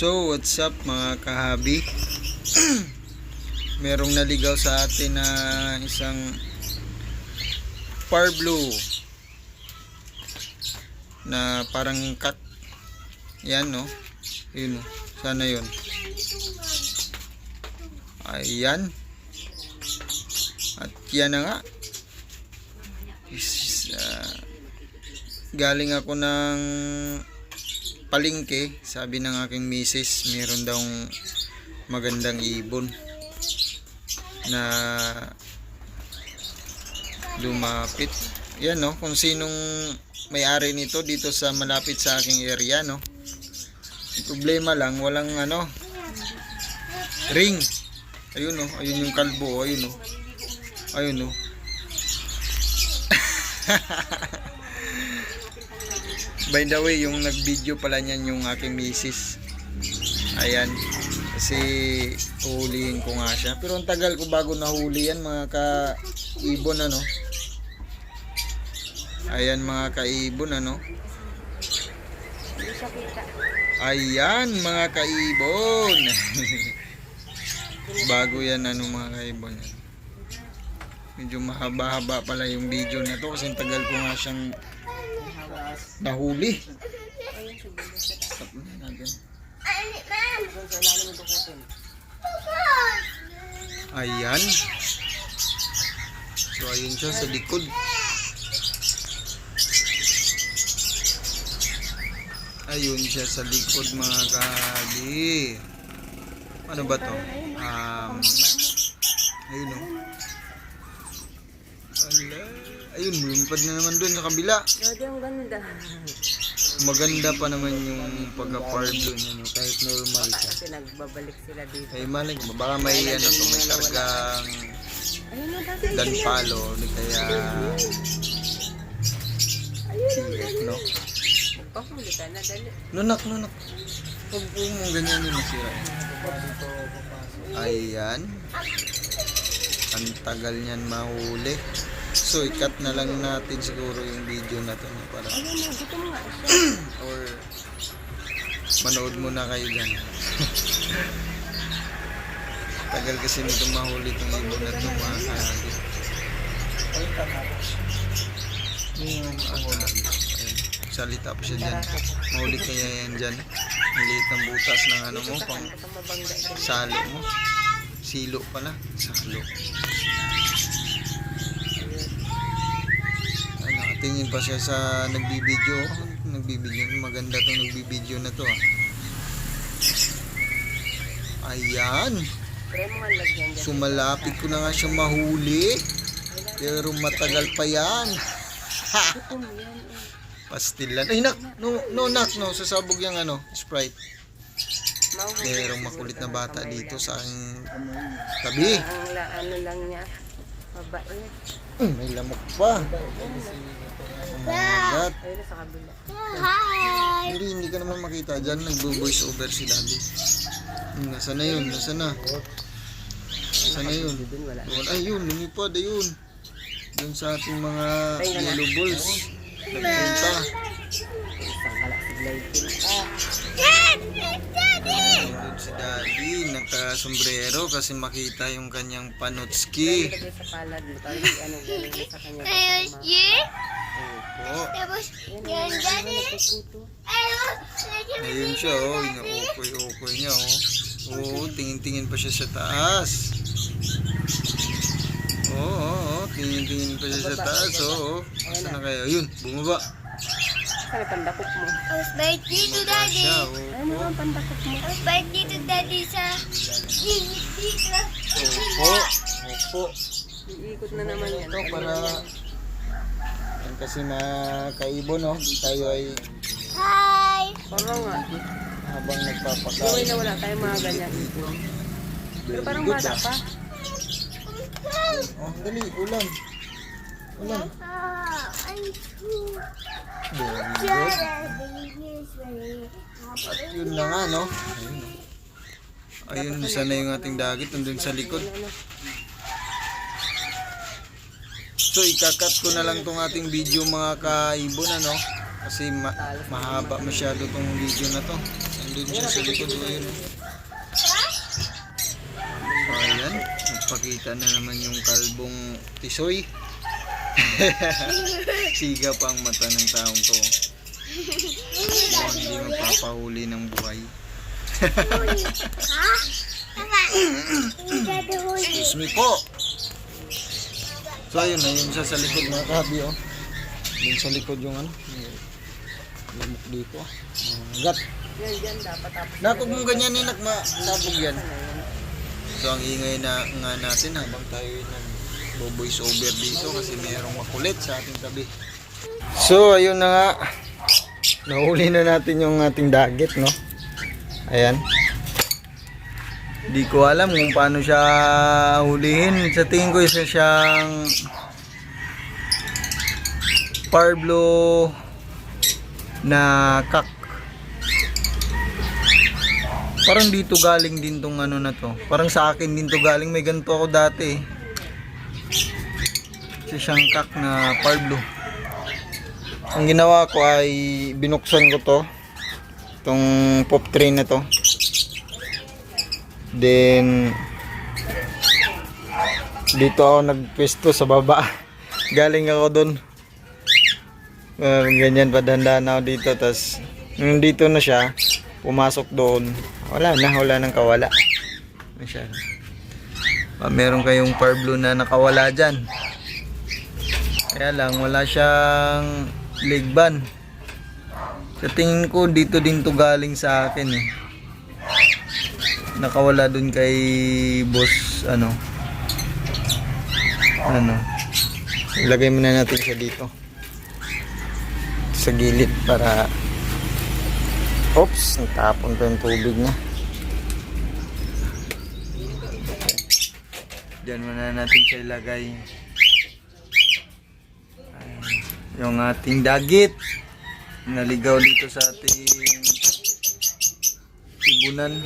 So, what's up mga kahabi? Merong naligaw sa atin na isang par blue na parang cut. Yan no. Yun. Sana yun. Ayan. At yan na nga. Is, ah, galing ako ng palingke, sabi ng aking misis, meron daw magandang ibon na lumapit. Yan no, kung sinong may-ari nito dito sa malapit sa aking area no. Problema lang, walang ano, ring. Ayun no, ayun yung kalbo, ayun no. Ayun no. By the way, yung nag-video pala niyan yung aking misis. Ayan. Kasi uhulihin ko nga siya. Pero ang tagal ko bago nahuli yan mga ka-ibon ano. Ayan mga ka-ibon ano. Ayan mga ka-ibon. bago yan ano mga ka-ibon. Medyo mahaba-haba pala yung video na to kasi tagal ko nga siyang nahuli. Natin. Ayan. So ayun siya sa likod. Ayun siya sa likod mga kali. Ano ba to? Um, ayun o. Ala. Ayun, lumipad na naman doon sa kabila. Grabe ang ganda. Maganda pa naman yung pagka-pardon niya, no? kahit normal ka. Kasi nagbabalik sila dito. Ay, mali ko, baka may ano to, may kargang danpalo, di kaya TF, no? Magpahuli ka na, dali. Nunak, nunak. Huwag po mong ganyan yung masira. Ayan. Ang tagal niyan mahuli. So, ikat na lang natin siguro yung video na to no, para siya. or manood muna kayo dyan. Tagal kasi nito mahuli itong ibon na ito mga kahali. Yung ano, ayun, salita pa siya dyan. Mahuli kaya yan dyan. Ang liit ng butas ng ano mo, pang salo mo. Silo pala. Salo. Ay, nakatingin pa siya sa nagbibideo. Nagbibideo. Maganda tong nagbibideo na to. ah. Ayan. Sumalapit ko na nga siya mahuli. Pero matagal pa yan. Ha! Pastilan. Ay, nak! No, no, nak, no. Sasabog yung ano, Sprite. Merong makulit na bata dito sa aking tabi. Ang ano lang niya. Mabait. Mm, may lamok pa. Oh my God. Kabila. Hindi, hindi ka naman makita dyan. Nagbo-voice over si daddy. Hmm, nasa na yun? Nasa na? Nasa na yun? Ay, yun. Lumipad. Ayun. Doon sa ating mga yellow balls. Nagpunta. Isang. Ah, Naka-sombrero kasi makita yung kanyang panotski. sa palad mo. Tapos ano, gano'n sa kanya. Ayos, yeah. Opo. Tapos, yan, mo Ayun siya, oh. Inaukoy-ukoy niya, oh. Oo, tingin-tingin pa siya sa taas. Oo, oo, oo. Tingin-tingin pa siya sa taas, oo. Asa na kayo? Ayun, bumaba. Saan ang pandakot mo? Tapos, bait dito, daddy. Ano ang pandakot mo? Tapos, bait dito, daddy, sa. Opo, opo. Iikot na naman yan. Ito para... Yan kasi mga kaibo, no? Tayo ay Hi. Parang nga. habang Gawin nagpapakain. na wala tayong mga ganyan. Pero parang bata pa. Oh, dali, ulam. Ulam. Too. Very good. Yun na nga, no? Ayun. Ayun, sana yung ating dagit nandun sa likod. So, ikakat ko na lang tong ating video mga kaibon, ano? Kasi ma- mahaba masyado tong video na to. Nandun siya sa likod mo yun. Ayan, nagpakita na naman yung kalbong tisoy. Siga pa ang mata ng taong to. Mukhang hindi magpapahuli ng buhay. Ha? Excuse me po. So ayun na yun siya sa likod mga kabi oh. Yun sa likod yung ano. yung Lamok dito. Gat. Yan, yan, dapat tapos. Nakog mo ganyan eh, nakma, yan. So ang ingay na nga natin habang tayo nag voice over dito kasi mayroong makulit sa ating tabi. So ayun na nga. Nahuli na natin yung ating dagat no. Ayan. Di ko alam kung paano siya hulihin. Sa tingin ko isa siyang Parblo na kak. Parang dito galing din tong ano na to. Parang sa akin din to galing. May ganito ako dati eh. Si siyang kak na Parblo. Ang ginawa ko ay binuksan ko to. Itong pop train na to. Then dito ako nagpwesto sa baba. Galing ako doon. Uh, ganyan padandaan ako dito. Tapos nung dito na siya, pumasok doon. Wala na, wala nang kawala. Ano siya? Meron kayong parblo na nakawala dyan. Kaya lang, wala siyang ligban. Sa tingin ko, dito din to galing sa akin eh. Nakawala dun kay boss, ano. Ano. Ilagay muna natin siya dito. Sa gilid para Oops, natapon pa yung tubig na. Diyan muna natin siya ilagay. Yung ating dagit. Naligaw dito sa ating tibunan.